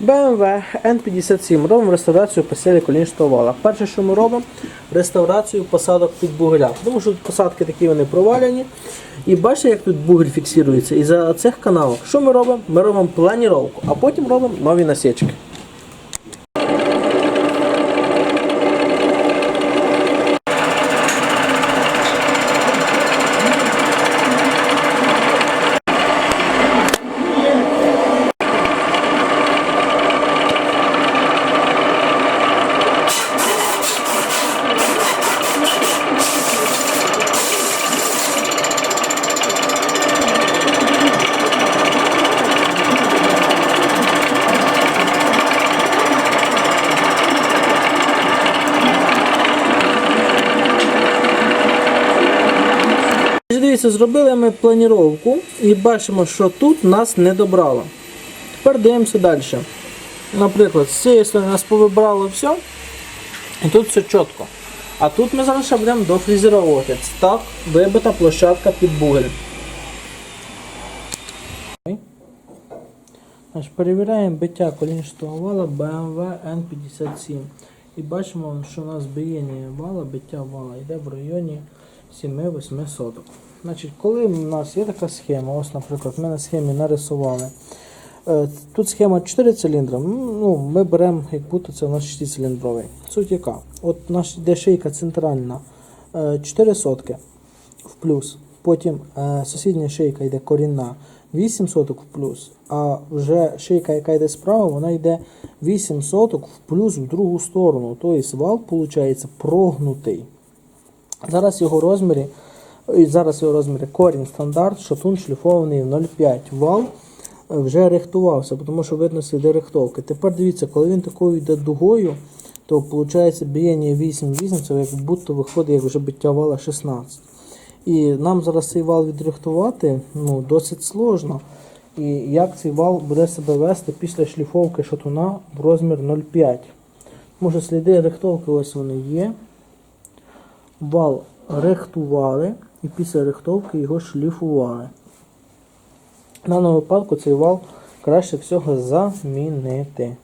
BMW N57 робимо реставрацію постелі колінчатого вала. Перше, що ми робимо, реставрацію посадок під бугеля. Тому що тут посадки такі вони проваляні. І бачите, як тут бугель фіксується. І за цих каналок, що ми робимо? Ми робимо планіровку, а потім робимо нові насічки. Дивіться, зробили ми планіровку і бачимо, що тут нас не добрало. Тепер дивимося далі. Наприклад, з цієї сторони нас повибрало все, і тут все чітко. А тут ми зараз ще будемо дофрезеровувати. Це так вибита площадка під бугель. Перевіряємо биття колінчатого вала BMW N57. І бачимо, що у нас бияння вала, биття вала йде в районі 7-8 соток. Значить, коли в нас є така схема, ось, наприклад, ми на схемі нарисували. Е, Тут схема 4 циліндри. Ну, ми беремо, як будто це у нас 6-циліндровий. Суть яка? От наш йде шийка центральна е, 4 сотки в плюс. Потім е, сусідня шийка йде корінна 8 соток в плюс. А вже шийка, яка йде справа, вона йде 8 соток в плюс в другу сторону. Тобто вал, виходить, прогнутий. Зараз його розмірі, зараз його розмірі корінь стандарт, шатун шліфований в 0,5 вал е, вже рихтувався, тому що видно сліди рихтовки. Тепер дивіться, коли він такою йде дугою, то виходить біяння 8-8, це як будто виходить як вже биття вала 16. І нам зараз цей вал відрихтувати ну, досить сложно. І як цей вал буде себе вести після шліфовки шатуна в розмір 0,5. Може сліди рихтовки ось вони є. Вал рехтували і після рихтовки його шліфували. В даному випадку цей вал краще всього замінити.